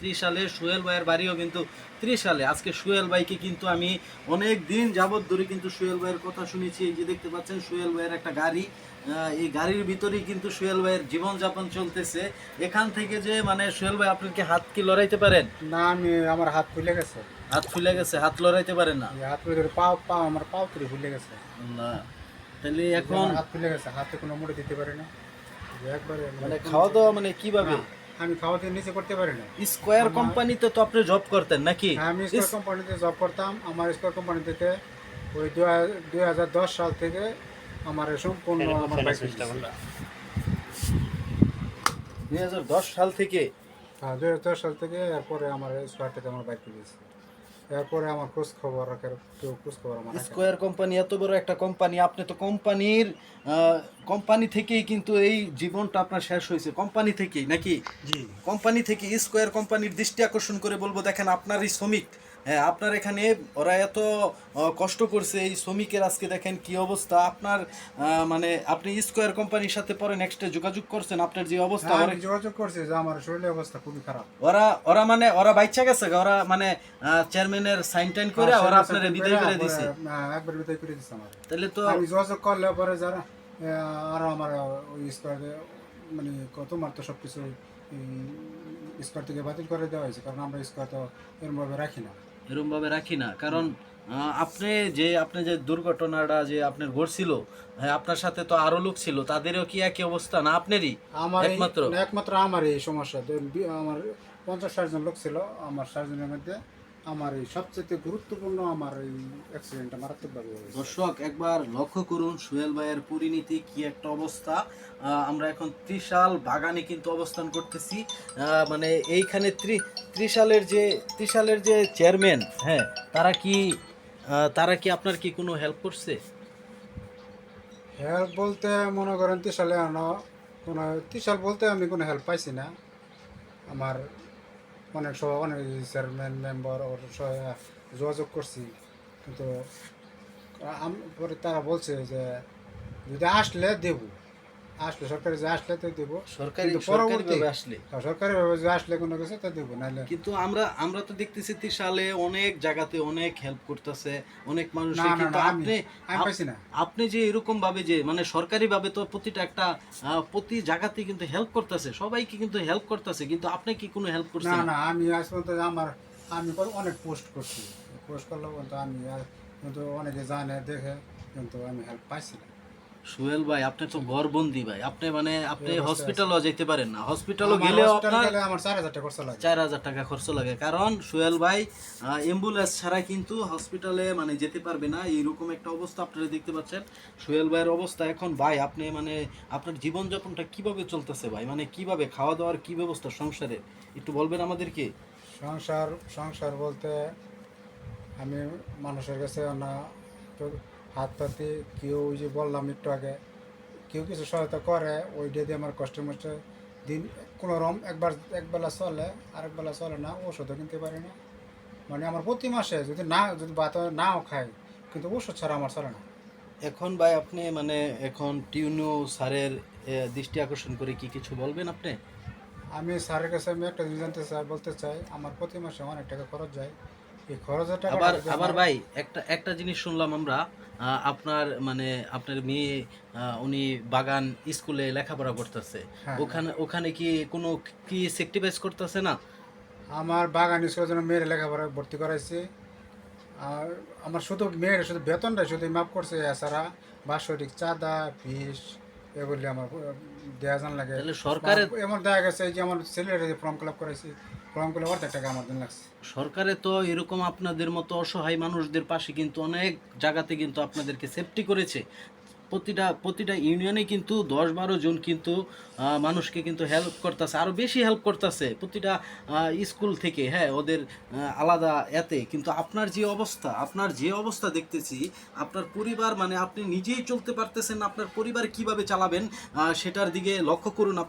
ত্রিশালে সোহেল ভাইয়ের বাড়িও কিন্তু ত্রিশালে। আজকে সোহেল ভাইকে কিন্তু আমি অনেক দিন যাবত ধরে কিন্তু সোহেল ভাইয়ের কথা শুনেছি। এই যে দেখতে পাচ্ছেন সোহেল ভাইয়ের একটা গাড়ি। এই গাড়ির ভিতরেই কিন্তু সোহেল ভাইয়ের জীবনযাপন চলতেছে। এখান থেকে যে মানে সোহেল ভাই আপনি কি হাত কি লড়াইতে পারেন? না আমি আমার হাত ফুলে গেছে। হাত ফুলে গেছে হাত লড়াইতে পারেন না? হাত ফুলে গেছে পাও পাও আমার পাও তুলে ফুলে গেছে। না। তাহলে এখন হাত ফুলে গেছে হাতে কোনো মুড়ে দিতে পারে না। একবারে মানে খাওয়া দাওয়া মানে কীভাবে? আমি খাওয়া দিয়ে নিচে করতে পারি না। স্কোয়ার কোম্পানিতে তো আপনি জব করতেন নাকি? হ্যাঁ, আমি স্কোয়ার কোম্পানিতে জব করতাম। আমার স্কোয়ার কোম্পানি থেকে ওই দুই হাজার দশ সাল থেকে আমার সম্পূর্ণ আমার বাইক দুই হাজার দশ সাল থেকে? হ্যাঁ দুই হাজার দশ সাল থেকে এরপরে আমার স্কোয়ার থেকে আমার বাইক দিয়েছে এরপরে আমার খোঁজ খবর রাখার কেউ খোঁজ খবর আমার স্কোয়ার কোম্পানি এত বড় একটা কোম্পানি আপনি তো কোম্পানির কোম্পানি থেকেই কিন্তু এই জীবনটা আপনার শেষ হয়েছে। কোম্পানি থেকেই নাকি? জি। কোম্পানি থেকে স্কোয়ার কোম্পানির দৃষ্টি আকর্ষণ করে বলব দেখেন আপনারই শ্রমিক হ্যাঁ আপনার এখানে ওরা এত কষ্ট করছে এই শ্রমিকের আজকে দেখেন কি অবস্থা। আপনার মানে আপনি স্কোয়ার কোম্পানির সাথে পরে নেক্সটে যোগাযোগ করছেন আপনার যে অবস্থা হ্যাঁ, যোগাযোগ করছি যে আমার শরীরের অবস্থা খুবই খারাপ। ওরা ওরা মানে ওরা বাচ্চা গেছে ওরা মানে চেয়ারম্যানের সাইন টাইন করে হ্যাঁ, ওরা আপনার বিদায় করে দিছে। একবার বিদায় করে দিচ্ছে আমার। তাহলে তো আমি যোগাযোগ করলে পরে যারা আরও আমার ওই স্কোয়ার মানে কত মার তো সব কিছু স্কোয়ার থেকে বাতিল করে দেওয়া হয়েছে কারণ আমরা স্কোয়ার তো এরমভাবে রাখি না। এরকম ভাবে রাখি না। কারণ আপনি যে আপনি যে দুর্ঘটনাটা যে আপনার ঘটছিল হ্যাঁ আপনার সাথে তো আরও লোক ছিল তাদেরও কি একই অবস্থা না আপনারই? আমার একমাত্র? একমাত্র আমার এই সমস্যা। আমার পঞ্চাশ ষাট জন লোক ছিল আমার ষাট জনের মধ্যে। আমার এই সবচেয়ে গুরুত্বপূর্ণ আমার এই অ্যাক্সিডেন্টটা মারাত্মকভাবে দর্শক একবার লক্ষ্য করুন সোহেল ভাইয়ের পরিণতি কি একটা অবস্থা। আমরা এখন ত্রিশাল বাগানে কিন্তু অবস্থান করতেছি। মানে এইখানে ত্রি ত্রিশালের যে ত্রিশালের যে চেয়ারম্যান হ্যাঁ তারা কি তারা কি আপনার কি কোনো হেল্প করছে? হেল্প বলতে মনে করেন ত্রিশালে আনো কোনো তিসাল বলতে আমি কোনো হেল্প পাইছি না। আমার অনেক সব অনেক চেয়ারম্যান মেম্বার ওর যোগাযোগ করছি। কিন্তু পরে তারা বলছে যে, যদি আসলে দেব। আসলে সরকারি যে আসলে তো দেবো। সরকারি পরবর্তী আসলে। সরকারি ভাবে যে আসলে কোনো কিছু তো দেবো নাহলে কিন্তু আমরা আমরা তো দেখতেছি ত্রিশালে অনেক জায়গাতে অনেক হেল্প করতেছে অনেক মানুষ। না, না, কিন্তু আপনি আমি পাইছি না। আপনি যে এরকম ভাবে যে মানে সরকারি ভাবে তো প্রতিটা একটা প্রতি জায়গাতে কিন্তু হেল্প করতেছে সবাইকে কিন্তু হেল্প করতেছে কিন্তু আপনি কি কোনো হেল্প না করছেন? না আমি আজ পর্যন্ত আমার আমি অনেক পোস্ট করছি। পোস্ট কিন্তু আমি কিন্তু অনেকে জানে দেখে কিন্তু আমি হেল্প পাইছি না। সুহেল ভাই আপনি তো ঘরবন্দি ভাই। আপনি মানে আপনি হসপিটালও যেতে পারেন না। হসপিটালও গেলেও আপনার আমার চার হাজার টাকা খরচা লাগে। চার হাজার টাকা খরচ লাগে। কারণ সোহেল ভাই অ্যাম্বুলেন্স ছাড়া কিন্তু হসপিটালে মানে যেতে পারবে না। এইরকম একটা অবস্থা আপনারা দেখতে পাচ্ছেন। সোহেল ভাইয়ের অবস্থা এখন ভাই আপনি মানে আপনার জীবনযাপনটা কীভাবে চলতেছে ভাই? মানে কীভাবে খাওয়া দাওয়ার কি ব্যবস্থা সংসারে? একটু বলবেন আমাদেরকে। সংসার সংসার বলতে আমি মানুষের কাছে না হাত পাতে কেউ ওই যে বললাম একটু আগে কেউ কিছু সহায়তা করে ওইটা দিয়ে আমার কষ্ট মষ্ট দিন কোনো রকম একবার একবেলা চলে আরেক বেলা চলে না ওষুধও কিনতে পারি না। মানে আমার প্রতি মাসে যদি না যদি ভাত নাও খাই কিন্তু ওষুধ ছাড়া আমার চলে না। এখন ভাই আপনি মানে এখন টিউনো স্যারের দৃষ্টি আকর্ষণ করে কি কিছু বলবেন আপনি? আমি স্যারের কাছে আমি একটা জিনিস জানতে চাই বলতে চাই আমার প্রতি মাসে অনেক টাকা খরচ যায়। এই খরচের টাকা আবার আবার ভাই একটা একটা জিনিস শুনলাম আমরা আপনার মানে আপনার মেয়ে উনি বাগান স্কুলে লেখাপড়া করতেছে। হ্যাঁ। ওখানে ওখানে কি কোনো কি সেক্টিভাইজ করতেছে না? আমার বাগান স্কুলের জন্য মেয়ের লেখাপড়া ভর্তি করাইছি। আর আমার শুধু মেয়ের শুধু বেতনটা শুধু মাফ করছে এছাড়া বাৎসরিক চাঁদা ফিস এগুলি আমার দেওয়া জান লাগে। সরকারের এমন দেখা গেছে যে আমার ছেলের যে ফর্ম ফিল আপ করাইছি। সরকারে তো এরকম আপনাদের মতো অসহায় মানুষদের পাশে কিন্তু অনেক জায়গাতে কিন্তু আপনাদেরকে সেফটি করেছে। প্রতিটা প্রতিটা ইউনিয়নে কিন্তু দশ বারো জন কিন্তু মানুষকে কিন্তু হেল্প করতেছে আরও বেশি হেল্প করতেছে। প্রতিটা স্কুল থেকে হ্যাঁ ওদের আলাদা এতে। কিন্তু আপনার যে অবস্থা, আপনার যে অবস্থা দেখতেছি, আপনার পরিবার মানে আপনি নিজেই চলতে পারতেছেন আপনার পরিবার কীভাবে চালাবেন সেটার দিকে লক্ষ্য করুন